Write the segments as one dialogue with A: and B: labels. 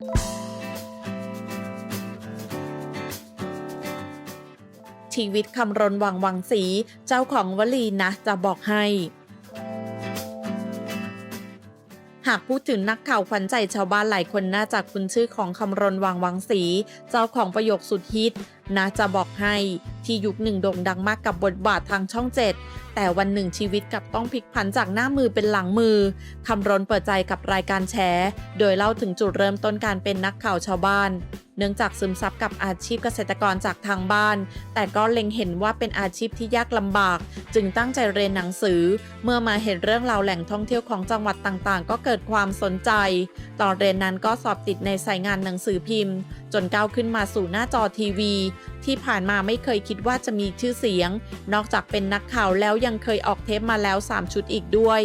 A: ชีวิตคำรณวังวังสีเจ้าของวลีนะจะบอกให้ หากพูดถึงนักข่าวขวัญใจชาวบ้านหลายคนน่าจะคุ้นชื่อของคำรณวังวังสีเจ้าของประโยคสุดฮิตนะจะบอกให้ที่ยุคหนึ่งโด่งดังมากกับบทบาททางช่องเจ็ด แต่วันหนึ่งชีวิตกับต้องพลิกผันจากหน้ามือเป็นหลังมือ คำรนเปิดใจกับรายการแชร์ โดยเล่าถึงจุดเริ่มต้นการเป็นนักข่าวชาวบ้านเนื่องจากซึมซับกับอาชีพเกษตรกรจากทางบ้าน แต่ก็เล็งเห็นว่าเป็นอาชีพที่ยากลำบาก จึงตั้งใจเรียนหนังสือ เมื่อมาเห็นเรื่องราวแหล่งท่องเที่ยวของจังหวัดต่างๆ ก็เกิดความสนใจ ตอนเรียนนั้นก็สอบติดในสายงานหนังสือพิมพ์ จนก้าวขึ้นมาสู่หน้าจอทีวี ที่ผ่านมาไม่เคยคิดว่าจะมีชื่อเสียง นอกจากเป็นนักข่าวแล้วยังเคยออกเทปมาแล้ว 3 ชุดอีกด้วย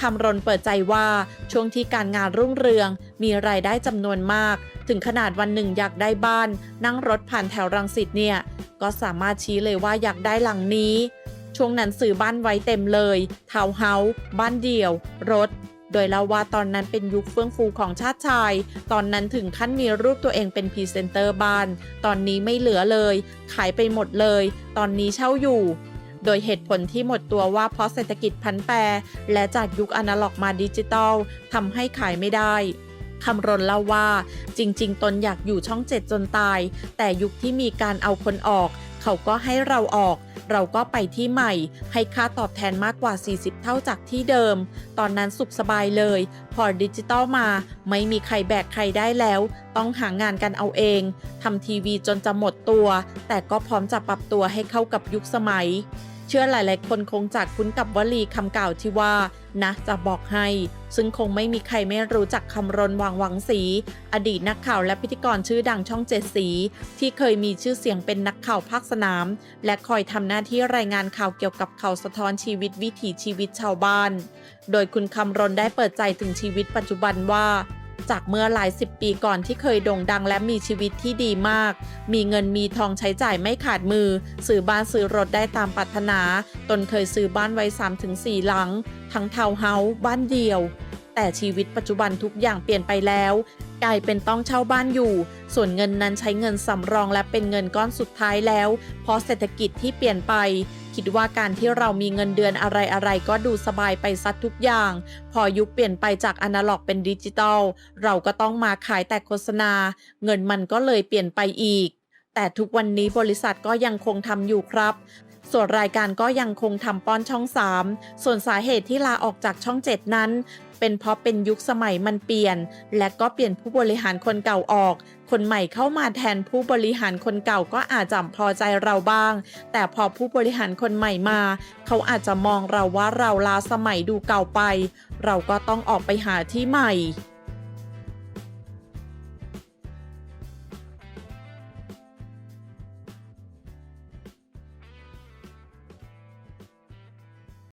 A: คำรณเปิดใจว่าช่วงที่การงานรุ่งเรือง มีรายได้จำนวนมาก ถึงขนาดวันหนึ่งอยากได้บ้าน นั่งรถผ่านแถวรังสิตเนี่ย ก็สามารถชี้เลยว่าอยากได้หลังนี้ ช่วงนั้นซื้อบ้านไว้เต็มเลยทาวน์เฮาส์บ้านเดี่ยว รถ โดยเล่าว่าตอนนั้นเป็นยุคเฟื่องฟูของชาติชาย ตอนนั้นถึงขั้นมีรูปตัวเองเป็นพรีเซนเตอร์บ้าน ตอนนี้ไม่เหลือเลย ขายไปหมดเลย ตอนนี้เช่าอยู่ โดยเหตุผลที่หมดตัวว่าเพราะเศรษฐกิจพันแปรและจากยุคอนาล็อกมาดิจิตอลทำให้ขายไม่ได้คำรณเล่าว่า จริง ๆ ตนอยากอยู่ช่องเจ็ดจนตาย แต่ยุคที่มีการเอาคนออก เขาก็ให้เราออก เราก็ไปที่ใหม่ ให้ค่าตอบแทนมากกว่า 40 เท่าจากที่เดิม ตอนนั้นสุขสบายเลย พอดิจิตอลมา ไม่มีใครแบกใครได้แล้ว ต้องหางานกันเอาเองทำทีวีจนจะหมดตัว แต่ก็พร้อมจะปรับตัวให้เข้ากับยุคสมัย เชื่อหลายๆคนคงจะคุ้นกับวลีคำกล่าวที่ว่า นะจะบอกให้ ซึ่งคงไม่มีใครไม่รู้จักคำรณวังวังสี อดีตนักข่าวและพิธีกรชื่อดังช่องเจ็ดสี ที่เคยมีชื่อเสียงเป็นนักข่าวภาคสนาม และคอยทำหน้าที่รายงานข่าวเกี่ยวกับข่าวสะท้อนชีวิตวิถีชีวิตชาวบ้าน โดยคุณคำรณได้เปิดใจถึงชีวิตปัจจุบันว่า จากเมื่อหลายสิบปีก่อนที่เคยโด่งดังและมีชีวิตที่ดีมาก มีเงินมีทองใช้จ่ายไม่ขาดมือ ซื้อบ้านซื้อรถได้ตามปรารถนา ตนเคยซื้อบ้านไว้ 3-4 หลัง ทั้งทาวน์เฮาส์บ้านเดียว แต่ชีวิตปัจจุบันทุกอย่างเปลี่ยนไปแล้ว กลายเป็นต้องเช่าบ้านอยู่ ส่วนเงินนั้นใช้เงินสำรองและเป็นเงินก้อนสุดท้ายแล้ว เพราะเศรษฐกิจที่เปลี่ยนไป คิดว่าการที่เรามีเงินเดือนอะไรๆก็ดูสบายไปซัดทุกอย่าง พอยุคเปลี่ยนไปจากอนาล็อกเป็นดิจิตอลเราก็ต้องมาขายแต่โฆษณา เงินมันก็เลยเปลี่ยนไปอีก แต่ทุกวันนี้บริษัทก็ยังคงทำอยู่ครับส่วนรายการก็ยังคงทำป้อนช่อง 3 ส่วนสาเหตุที่ลาออกจากช่อง 7 นั้น เป็นเพราะเป็นยุคสมัยมันเปลี่ยน และก็เปลี่ยนผู้บริหารคนเก่าออก คนใหม่เข้ามาแทนผู้บริหารคนเก่าก็อาจจะพอใจเราบ้าง แต่พอผู้บริหารคนใหม่มา เขาอาจจะมองเราว่าเราล้าสมัยดูเก่าไป เราก็ต้องออกไปหาที่ใหม่